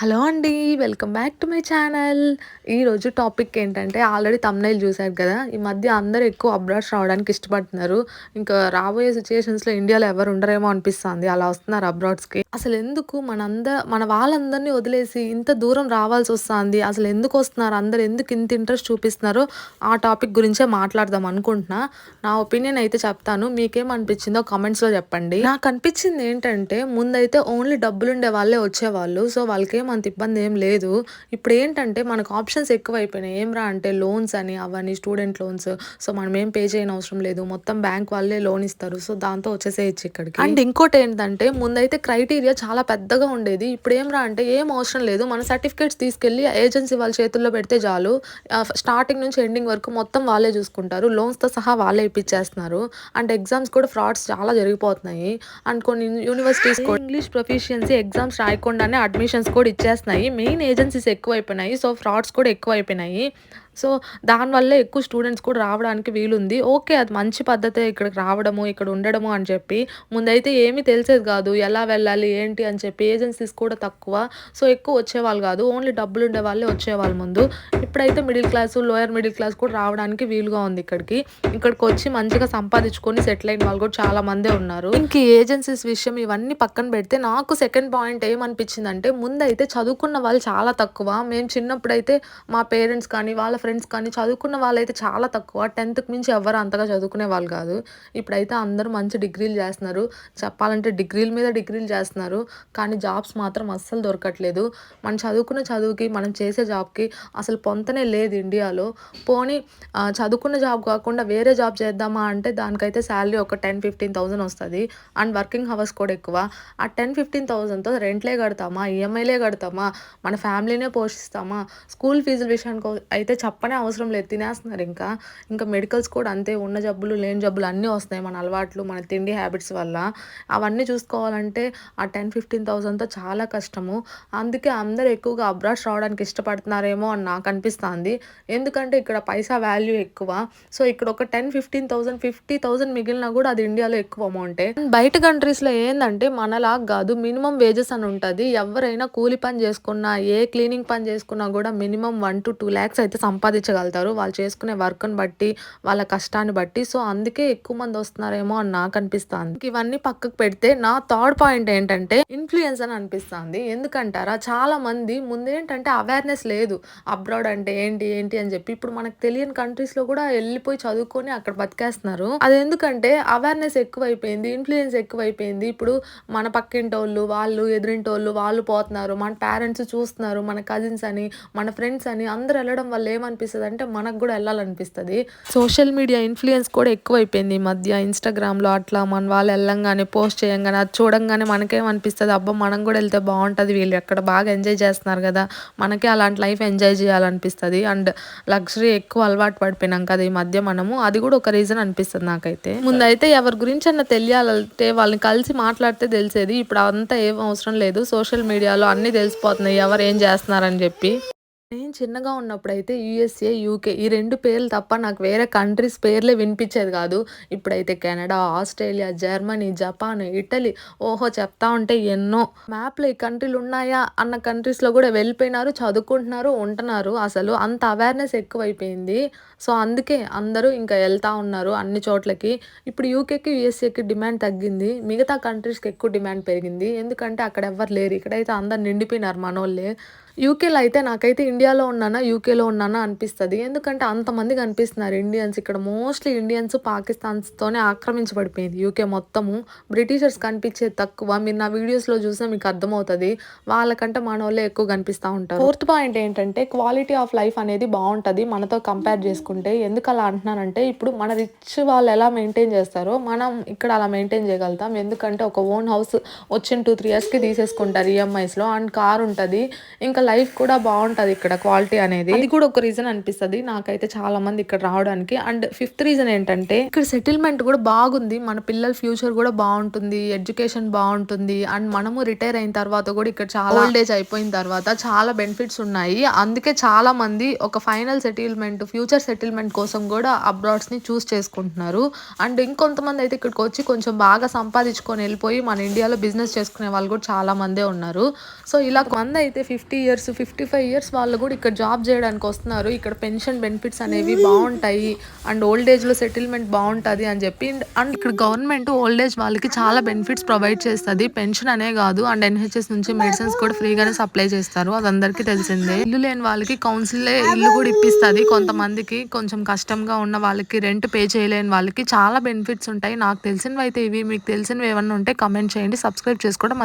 Hello అండి welcome back to my channel. ఈరోజు topic ఏంటంటే ఆల్రెడీ తమ్నైల్ చూశారు కదా ఈ మధ్య అందరూ ఎక్కువ అబ్రాడ్స్ రావడానికి ఇష్టపడుతున్నారు. ఇంకా రాబోయే సిచ్యుయేషన్స్లో ఇండియాలో ఎవరు ఉండరేమో అనిపిస్తుంది. అలా వస్తున్నారు అబ్రాడ్స్కి. అసలు ఎందుకు మనంద మన వాళ్ళందరినీ వదిలేసి ఇంత దూరం రావాల్సి వస్తుంది? అసలు ఎందుకు వస్తున్నారు? అందరు ఎందుకు ఇంత ఇంట్రెస్ట్ చూపిస్తున్నారో ఆ టాపిక్ గురించే మాట్లాడదాం అనుకుంటున్నా. నా ఒపీనియన్ అయితే చెప్తాను. మీకేం అనిపించిందో కామెంట్స్లో చెప్పండి. నాకు అనిపించింది ఏంటంటే ముందైతే ఓన్లీ డబ్బులు ఉండే వాళ్ళే వచ్చేవాళ్ళు. సో వాళ్ళకేం అంత ఇబ్బంది ఏం లేదు. ఇప్పుడు ఏంటంటే మనకు ఆప్షన్స్ ఎక్కువైపోయినాయి. ఏం రా అంటే లోన్స్ అని అవన్నీ స్టూడెంట్ లోన్స్. సో మనం ఏం పే చేయని అవసరం లేదు. మొత్తం బ్యాంక్ వాళ్ళే లోన్ ఇస్తారు. సో దాంతో వచ్చేసేయచ్చు ఇక్కడికి. అండ్ ఇంకోటి ఏంటంటే ముందైతే క్రైటీరియా చాలా పెద్దగా ఉండేది. ఇప్పుడు ఏం రా అంటే ఏం అవసరం లేదు. మన సర్టిఫికేట్స్ తీసుకెళ్ళి ఏజెన్సీ వాళ్ళ చేతుల్లో పెడితే చాలు. స్టార్టింగ్ నుంచి ఎండింగ్ వరకు మొత్తం వాళ్ళే చూసుకుంటారు. లోన్స్తో సహా వాళ్ళే ఇప్పించేస్తున్నారు అండ్ ఎగ్జామ్స్ కూడా ఫ్రాడ్స్ చాలా జరిగిపోతున్నాయి. అండ్ కొన్ని యూనివర్సిటీస్ ఇంగ్లీష్ ప్రొఫిషియన్సీ ఎగ్జామ్స్ రాయకుండానే అడ్మిషన్స్ కూడా వచ్చేస్తున్నాయి మెయిన్ ఏజెన్సీస్ ఎక్కువైపోయినాయి. సో ఫ్రాడ్స్ కూడా ఎక్కువైపోయినాయి. సో దానివల్ల ఎక్కువ స్టూడెంట్స్ కూడా రావడానికి వీలుంది. ఓకే అది మంచి పద్ధతే ఇక్కడికి రావడము ఇక్కడ ఉండడము అని చెప్పి. ముందైతే ఏమీ తెలిసేది కాదు ఎలా వెళ్ళాలి ఏంటి అని చెప్పి. ఏజెన్సీస్ కూడా తక్కువ. సో ఎక్కువ వచ్చేవాళ్ళు కాదు ఓన్లీ డబ్బులు ఉండే వాళ్ళే వచ్చేవాళ్ళు ముందు. ఇప్పుడైతే middle class lower middle class కూడా రావడానికి వీలుగా ఉంది ఇక్కడికి. ఇక్కడికి వచ్చి మంచిగా సంపాదించుకొని సెటిల్ అయిన వాళ్ళు కూడా చాలా మందే ఉన్నారు. ఇంక ఏజెన్సీస్ విషయం ఇవన్నీ పక్కన పెడితే నాకు సెకండ్ పాయింట్ ఏమనిపించింది అంటే ముందైతే చదువుకున్న వాళ్ళు చాలా తక్కువ. మేము చిన్నప్పుడైతే మా పేరెంట్స్ కానీ వాళ్ళ ఫ్రెండ్స్ కానీ చదువుకున్న వాళ్ళైతే చాలా తక్కువ. టెన్త్కి మించి ఎవరు అంతగా చదువుకునే వాళ్ళు కాదు. ఇప్పుడైతే అందరూ మంచి డిగ్రీలు చేస్తున్నారు. చెప్పాలంటే డిగ్రీల మీద డిగ్రీలు చేస్తున్నారు. కానీ జాబ్స్ మాత్రం అస్సలు దొరకట్లేదు. మనం చదువుకున్న చదువుకి మనం చేసే జాబ్కి అసలు పొంతనే లేదు ఇండియాలో. పోనీ చదువుకున్న జాబ్ కాకుండా వేరే జాబ్ చేద్దామా అంటే దానికైతే శాలరీ ఒక టెన్ ఫిఫ్టీన్ థౌసండ్ వస్తుంది. అండ్ వర్కింగ్ అవర్స్ కూడా ఎక్కువ. ఆ టెన్ ఫిఫ్టీన్ థౌసండ్తో రెంట్లే కడతామా? ఈఎంఐలే కడతామా? మన ఫ్యామిలీనే పోషిస్తామా? స్కూల్ ఫీజుల విషయానికి అయితే చెప్ప చెప్పనే అవసరం లేదు తినేస్తున్నారు ఇంకా. ఇంకా మెడికల్స్ కూడా అంతే ఉన్న జబ్బులు లేని జబ్బులు అన్నీ వస్తాయి మన అలవాట్లు మన తిండి హ్యాబిట్స్ వల్ల. అవన్నీ చూసుకోవాలంటే ఆ టెన్ ఫిఫ్టీన్ థౌసండ్తో చాలా కష్టము. అందుకే అందరూ ఎక్కువగా అబ్రాడ్స్ రావడానికి ఇష్టపడుతున్నారేమో అని నాకు అనిపిస్తుంది. ఎందుకంటే ఇక్కడ పైసా వాల్యూ ఎక్కువ. సో ఇక్కడ ఒక ten fifteen thousand fifty thousand మిగిలినా కూడా అది ఇండియాలో ఎక్కువ అమౌంటే బయట కంట్రీస్లో ఏంటంటే మనలా కాదు మినిమం వేజెస్ అని ఉంటుంది. ఎవరైనా కూలి పని చేసుకున్నా ఏ క్లీనింగ్ పని చేసుకున్నా కూడా minimum one to two lakhs అయితే సంపాదించగలుగుతారు. వాళ్ళు చేసుకునే వర్క్ని బట్టి వాళ్ళ కష్టాన్ని బట్టి. సో అందుకే ఎక్కువ మంది వస్తున్నారేమో అని నాకు అనిపిస్తుంది. ఇవన్నీ పక్కకు పెడితే నా థర్డ్ పాయింట్ ఏంటంటే ఇన్ఫ్లుయెన్స్ అని అనిపిస్తుంది. ఎందుకంటారా? చాలా మంది ముందేంటంటే అవేర్నెస్ లేదు. అబ్రాడ్ అంటే ఏంటి ఏంటి అని చెప్పి. ఇప్పుడు మనకు తెలియని కంట్రీస్లో కూడా వెళ్ళిపోయి చదువుకొని అక్కడ బతికేస్తున్నారు. అది ఎందుకంటే అవేర్నెస్ ఎక్కువైపోయింది ఇన్ఫ్లుయెన్స్ ఎక్కువైపోయింది. ఇప్పుడు మన పక్కింటోళ్ళు వాళ్ళు ఎదురింటోళ్ళు వాళ్ళు పోతున్నారు. మన పేరెంట్స్ చూస్తున్నారు మన కజిన్స్ అని మన ఫ్రెండ్స్ అని అందరు వెళ్ళడం వల్ల ఏమనిపిస్తుంది అనిపిస్తుంది. అంటే మనకు కూడా వెళ్ళాలనిపిస్తుంది. సోషల్ మీడియా ఇన్ఫ్లుయెన్స్ కూడా ఎక్కువైపోయింది ఈ మధ్య. ఇన్స్టాగ్రామ్లో అట్లా మన వాళ్ళు వెళ్ళంగానే పోస్ట్ చేయంగానే అది చూడంగానే మనకేమనిపిస్తుంది అబ్బా మనం కూడా వెళ్తే బాగుంటుంది వీళ్ళు. ఎక్కడ బాగా ఎంజాయ్ చేస్తున్నారు కదా. మనకే అలాంటి లైఫ్ ఎంజాయ్ చేయాలనిపిస్తుంది. అండ్ లగ్జరీ ఎక్కువ అలవాటు పడిపోయినాం కదా ఈ మధ్య మనము. అది కూడా ఒక రీజన్ అనిపిస్తుంది నాకైతే. ముందైతే ఎవరి గురించి అన్న తెలియాలంటే వాళ్ళని కలిసి మాట్లాడితే తెలిసేది. ఇప్పుడు అంతా ఏం అవసరం లేదు. సోషల్ మీడియాలో అన్నీ తెలిసిపోతున్నాయి. ఎవరు ఏం చేస్తున్నారని చెప్పి. నేను చిన్నగా ఉన్నప్పుడైతే యూఎస్ఏ యూకే ఈ రెండు పేర్లు తప్ప నాకు వేరే కంట్రీస్ పేర్లే వినిపించేది కాదు. ఇప్పుడైతే Canada Australia Germany Japan Italy ఓహో చెప్తా ఉంటే ఎన్నో మ్యాప్లో ఈ కంట్రీలు ఉన్నాయా అన్న కంట్రీస్లో కూడా వెళ్ళిపోయినారు చదువుకుంటున్నారు ఉంటున్నారు. అసలు అంత అవేర్నెస్ ఎక్కువైపోయింది. సో అందుకే అందరూ ఇంకా వెళ్తూ ఉన్నారు అన్ని చోట్లకి. ఇప్పుడు యూకేకి యూఎస్ఏకి డిమాండ్ తగ్గింది. మిగతా కంట్రీస్కి ఎక్కువ డిమాండ్ పెరిగింది. ఎందుకంటే అక్కడ ఎవ్వరు లేరు. ఇక్కడైతే అందరు నిండిపోయినారు మనోళ్ళే. యూకేలో అయితే నాకైతే ఇండియాలో ఉన్నానా యూకేలో ఉన్నానా అనిపిస్తుంది. ఎందుకంటే అంతమంది కనిపిస్తున్నారు ఇండియన్స్ ఇక్కడ. మోస్ట్లీ ఇండియన్స్ పాకిస్తాన్స్తోనే ఆక్రమించబడిపోయింది యూకే మొత్తము. బ్రిటిషర్స్ కనిపించేది తక్కువ. మీరు నా వీడియోస్లో చూసినా మీకు అర్థమవుతుంది. వాళ్ళకంటే మన వాళ్ళే ఎక్కువ కనిపిస్తూ ఉంటారు. ఫోర్త్ పాయింట్ ఏంటంటే క్వాలిటీ ఆఫ్ లైఫ్ అనేది బాగుంటుంది మనతో కంపేర్ చేసుకుంటే. ఎందుకు అలా అంటున్నానంటే ఇప్పుడు మన రిచ్ వాళ్ళు ఎలా మెయింటైన్ చేస్తారో మనం ఇక్కడ అలా మెయింటైన్ చేయగలుగుతాం. ఎందుకంటే ఒక ఓన్ హౌస్ వచ్చిన టూ త్రీ ఇయర్స్కి తీసేసుకుంటారు ఈఎంఐస్లో అండ్ కార్ ఉంటుంది. ఇంకా లైఫ్ కూడా బావుంటది ఇక్కడ క్వాలిటీ అనేది. అది కూడా ఒక రీజన్ అనిపిస్తది. నాకైతే చాలా మంది ఇక్కడ రావడానికి. అండ్ ఫిఫ్త్ రీజన్ ఏంటంటే ఇక్కడ సెటిల్‌మెంట్ కూడా బాగుంది. మన పిల్లల ఫ్యూచర్ కూడా బావుంటుంది. ఎడ్యుకేషన్ బావుంటుంది. అండ్ మనము రిటైర్ అయిన తర్వాత కూడా ఇక్కడ చాలా ఓల్డ్ ఏజ్ అయిపోయిన తర్వాత చాలా బెనిఫిట్స్ ఉన్నాయి. అందుకే చాలా మంది ఒక ఫైనల్ సెటిల్‌మెంట్, ఫ్యూచర్ సెటిల్‌మెంట్ కోసం కూడా అబ్రాడ్స్‌ని చూస్ చేసుకుంటున్నారు. అండ్ ఇంకొంతమంది అయితే ఇక్కడికి వచ్చి కొంచెం బాగా సంపాదించుకొని వెళ్ళిపోయి మన ఇండియాలో బిజినెస్ చేసుకునే వాళ్ళు కూడా చాలా మందే ఉన్నారు. సో ఇలా కొంతమంది అయితే 50 ఇయర్స్, 55 ఇయర్స్ వాళ్ళు కూడా ఇక్కడ జాబ్ చేయడానికి వస్తున్నారు. ఇక్కడ పెన్షన్ బెనిఫిట్స్ అనేవి బాగుంటాయి అండ్ ఓల్డ్ ఏజ్‌లో సెటిల్‌మెంట్ బాగుంటుంది అని చెప్పి అండ్ ఇక్కడ గవర్నమెంట్ ఓల్డ్ ఏజ్ వాళ్ళకి చాలా బెనిఫిట్స్ ప్రొవైడ్ చేస్తుంది పెన్షన్ అనే కాదు అండ్ ఎన్‌హెచ్‌ఎస్ నుంచి మెడిసిన్స్ కూడా ఫ్రీగానే సప్లై చేస్తారు. అది అందరికీ తెలిసిందే. ఇల్లు లేని వాళ్ళకి కౌన్సిలే ఇల్లు కూడా ఇప్పిస్తుంది కొంతమందికి కొంచెం కష్టంగా ఉన్న వాళ్ళకి రెంట్ పే చేయలేని వాళ్ళకి చాలా బెనిఫిట్స్ ఉంటాయి. నాకు తెలిసినవి అయితే ఇవి. మీకు తెలిసినవి ఏమన్నా ఉంటే కమెంట్ చేయండి. సబ్స్క్రైబ్ చేసుకోవడం